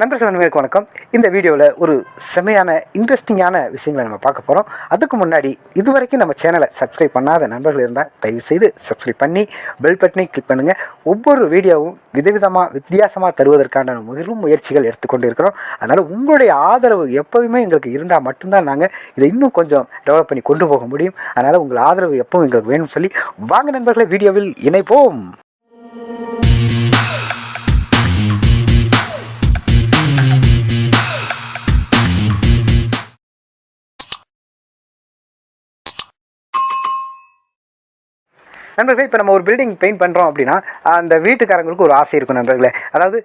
நண்பர்கள் அனைவருக்கும் வணக்கம். இந்த வீடியோவில் ஒரு செமையான இன்ட்ரெஸ்டிங்கான விஷயங்களை நம்ம பார்க்க போகிறோம் அதுக்கு முன்னாடி இதுவரைக்கும் நம்ம சேனலை சப்ஸ்கிரைப் பண்ணாத நண்பர்கள் இருந்தால் தயவு செய்து சப்ஸ்கிரைப் பண்ணி பெல் பட்டனை கிளிக் பண்ணுங்கள் ஒவ்வொரு வீடியோவும் விதவிதமாக வித்தியாசமாக தருவதற்கான முயலும் முயற்சிகள் எடுத்துக்கொண்டு இருக்கிறோம். அதனால் உங்களுடைய ஆதரவு எப்போவுமே எங்களுக்கு இருந்தால் மட்டும்தான் நாங்கள் இதை இன்னும் கொஞ்சம் டெவலப் பண்ணி கொண்டு போக முடியும். அதனால் உங்கள் ஆதரவு எப்பவும் எங்களுக்கு வேணும்னு சொல்லி வாங்க நண்பர்களை வீடியோவில் இணைப்போம். நண்பர்களே இப்போ நம்ம ஒரு பில்டிங் பெயிண்ட் பண்ணுறோம் அப்படின்னா அந்த வீட்டுக்காரங்களுக்கு ஒரு ஆசை இருக்கும் நண்பர்களே. அதாவது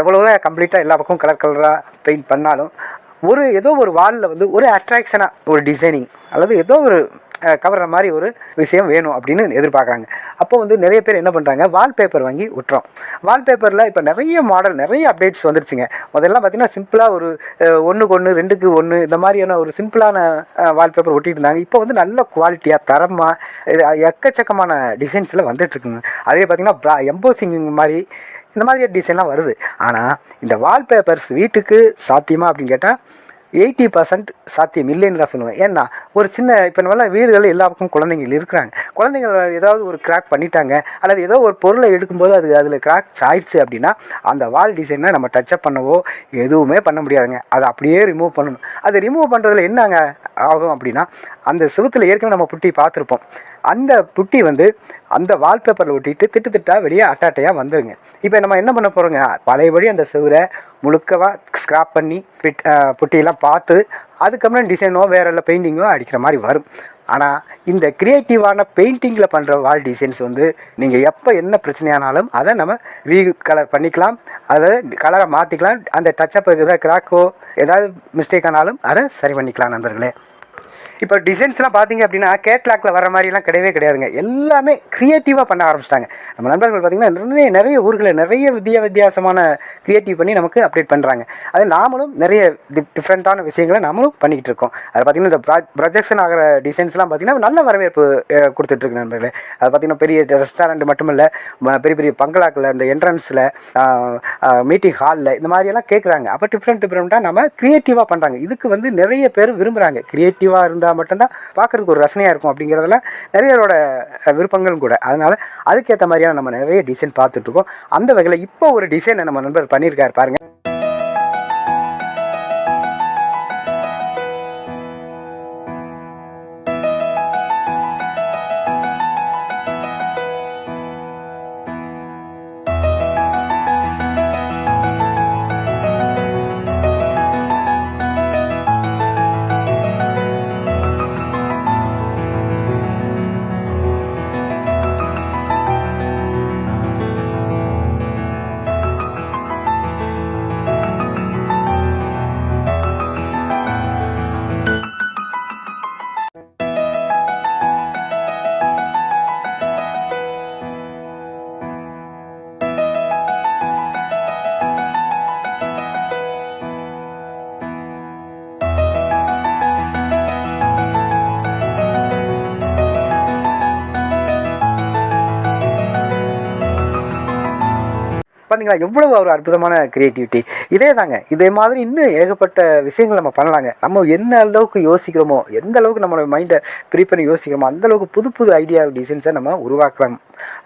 எவ்வளோதான் கம்ப்ளீட்டாக எல்லா பக்கமும் கலர் கலராக பெயிண்ட் பண்ணாலும் ஒரு ஏதோ ஒரு வாலில் வந்து ஒரு அட்ராக்ஷனாக ஒரு டிசைனிங் அல்லது ஏதோ ஒரு கவர்ற மாதிரி ஒரு விஷயம் வேணும் அப்படின்னு எதிர்பார்க்குறாங்க. அப்போ வந்து நிறைய பேர் என்ன பண்ணுறாங்க வால்பேப்பர் வாங்கி விட்டுறோம். வால்பேப்பரில் இப்போ நிறைய மாடல் நிறைய அப்டேட்ஸ் வந்துருச்சுங்க. முதல்ல பார்த்திங்கன்னா சிம்பிளாக ஒரு ஒன்றுக்கு ஒன்று ரெண்டுக்கு ஒன்று இந்த மாதிரியான ஒரு சிம்பிளான வால்பேப்பர் ஒட்டிட்டு இருந்தாங்க. இப்போ வந்து நல்ல குவாலிட்டியாக தரமாக எக்கச்சக்கமான டிசைன்ஸில் வந்துட்டுருக்குங்க அதே பார்த்தீங்கன்னா எம்போசிங் மாதிரி இந்த மாதிரி டிசைன்லாம் வருது. ஆனால் இந்த வால்பேப்பர்ஸ் வீட்டுக்கு சாத்தியமாக அப்படின்னு கேட்டால் எயிட்டி பர்சன்ட் சாத்தியம் இல்லைன்னு தான் சொல்லுவேன். ஏன்னா ஒரு சின்ன இப்போ நம்மளாம் வீடுகள் எல்லா பக்கமும் குழந்தைங்கள் இருக்கிறாங்க. குழந்தைங்க ஏதாவது ஒரு கிராக் பண்ணிட்டாங்க அல்லது ஏதோ ஒரு பொருளை எடுக்கும்போது அது அதில் கிராக் ஆயிடுச்சு அப்படின்னா அந்த வால் டிசைனை நம்ம டச்சப் பண்ணவோ எதுவுமே பண்ண முடியாதுங்க. அதை அப்படியே ரிமூவ் பண்ணணும். அதை ரிமூவ் பண்ணுறதுல என்னங்க ஆகும் அப்படின்னா அந்த சுகத்தில் ஏற்கனவே நம்ம புட்டி பார்த்துருப்போம். அந்த புட்டி வந்து அந்த வால்பேப்பரில் ஒட்டிட்டு திட்டு திட்டா வெளியே அட்டாட்டையாக வந்துடுங்க இப்போ நம்ம என்ன பண்ண போகிறோங்க பழையபடி அந்த சுவரை முழுக்கவா ஸ்க்ராப் பண்ணி பிட் புட்டியெல்லாம் பார்த்து அதுக்கப்புறம் டிசைனோ வேறு இல்லை பெயிண்டிங்கோ அடிக்கிற மாதிரி வரும். ஆனால் இந்த க்ரியேட்டிவான பெயிண்டிங்கில் பண்ணுற வால் டிசைன்ஸ் வந்து நீங்கள் எப்போ என்ன பிரச்சனையானாலும் அதை நம்ம ரீ கலர் பண்ணிக்கலாம். அதை கலரை மாற்றிக்கலாம் அந்த டச்சப் ஏதாவது கிராக்கோ ஏதாவது மிஸ்டேக் ஆனாலும் அதை சரி பண்ணிக்கலாம் நண்பர்களே. இப்போ டிசைன்ஸ்லாம் பார்த்தீங்க அப்படின்னா கேட்லாக்ல வர மாதிரிலாம் கிடையவே கிடையாதுங்க. எல்லாமே க்ரியேட்டிவாக பண்ண ஆரம்பிச்சிட்டாங்க. நம்ம நண்பர்கள் பார்த்தீங்கன்னா நிறைய நிறைய ஊர்களில் நிறைய வித்தியா வித்தியாசமான க்ரியேட்டிவ் பண்ணி நமக்கு அப்டேட் பண்ணுறாங்க அது நாமளும் நிறைய டிஃப்ரெண்ட்டான விஷயங்களை நாமளும் பண்ணிக்கிட்டு இருக்கோம். அது பார்த்தீங்கன்னா இந்த ப்ரொஜெக்ஷன் ஆகிற டிசைன்ஸ்லாம் பார்த்தீங்கன்னா நல்ல வரவேற்பு கொடுத்துட்ருக்கு நண்பர்களே. அது பார்த்தீங்கன்னா பெரிய ரெஸ்டாரண்ட் மட்டும் இல்லை பெரிய பெரிய பங்களாக்கில் இந்த என்ட்ரன்ஸில் மீட்டிங் ஹாலில் இந்த மாதிரியெல்லாம் கேட்குறாங்க அப்போ டிஃப்ரெண்ட் டிஃப்ரெண்ட்டாக நம்ம க்ரியேட்டிவாக பண்ணுறாங்க இதுக்கு வந்து நிறைய பேர் விரும்புகிறாங்க க்ரியேட்டிவாக இருந்தால் மட்டும்தான் பார்க்குறதுக்கு ஒரு ரசனையாக இருக்கும் அப்படிங்கிறதுல நிறையரோட விருப்பங்களும் கூட. அதனால் அதுக்கேற்ற மாதிரியான நம்ம நிறைய டிசைன் பார்த்துட்ருக்கோம் அந்த வகையில் இப்போ ஒரு டிசைனை நம்ம நண்பர் பண்ணியிருக்காரு பாருங்க. பார்த்தீங்களா எவ்வளவு ஒரு அற்புதமான கிரியேட்டிவிட்டி இதே தாங்க இதே மாதிரி இன்னும் ஏகப்பட்ட விஷயங்கள் நம்ம பண்ணலாங்க. நம்ம என்ன அளவுக்கு யோசிக்கிறோமோ எந்த அளவுக்கு நம்மளோட மைண்டை ஃப்ரீ பண்ணி யோசிக்கிறோமோ அந்த அளவுக்கு புது புது ஐடியா டிசைன்ஸை நம்ம உருவாக்கலாம்.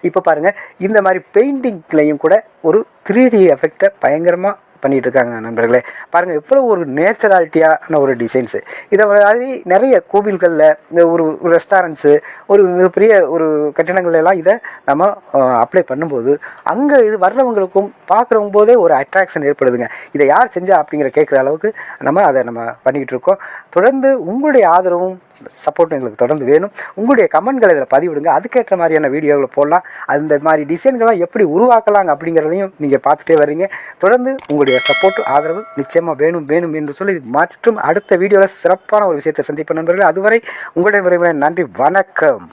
இப்போ பாருங்கள் இந்த மாதிரி பெயிண்டிங்லேயும் கூட ஒரு த்ரீ டி எஃபெக்டை பயங்கரமாக பண்ணிகிட்டு இருக்காங்க நண்பர்களே. பாருங்கள் எவ்வளோ ஒரு நேச்சுராலிட்டியான ஒரு டிசைன்ஸு இதை மாதிரி நிறைய கோவில்களில் இந்த ஒரு ரெஸ்டாரண்ட்ஸு ஒரு மிகப்பெரிய ஒரு கட்டிடங்கள்லாம் இதை நம்ம அப்ளை பண்ணும்போது அங்கே இது வர்றவங்களுக்கும் பார்க்குறவங்க போதே ஒரு அட்ராக்ஷன் ஏற்படுதுங்க. இதை யார் செஞ்சா அப்படிங்கிற கேட்குற அளவுக்கு நம்ம அதை நம்ம பண்ணிக்கிட்டு இருக்கோம் தொடர்ந்து உங்களுடைய ஆதரவும் சப்போர்ட்டும் எங்களுக்கு தொடர்ந்து வேணும். உங்களுடைய கமெண்ட்களை இதில் பதிவிடுங்க. அதுக்கேற்ற மாதிரியான வீடியோவில் போடலாம். அந்த மாதிரி டிசைன்கள்லாம் எப்படி உருவாக்கலாங்க அப்படிங்கிறதையும் நீங்கள் பார்த்துட்டே வர்றீங்க. தொடர்ந்து உங்களுடைய சப்போர்ட் ஆதரவு நிச்சயமாக வேணும் வேணும் என்று சொல்லி மற்றும் அடுத்த வீடியோவில் சிறப்பான ஒரு விஷயத்தை சந்திப்ப நண்பர்கள். அதுவரை உங்களுடைய விரைவில் நன்றி. வணக்கம்.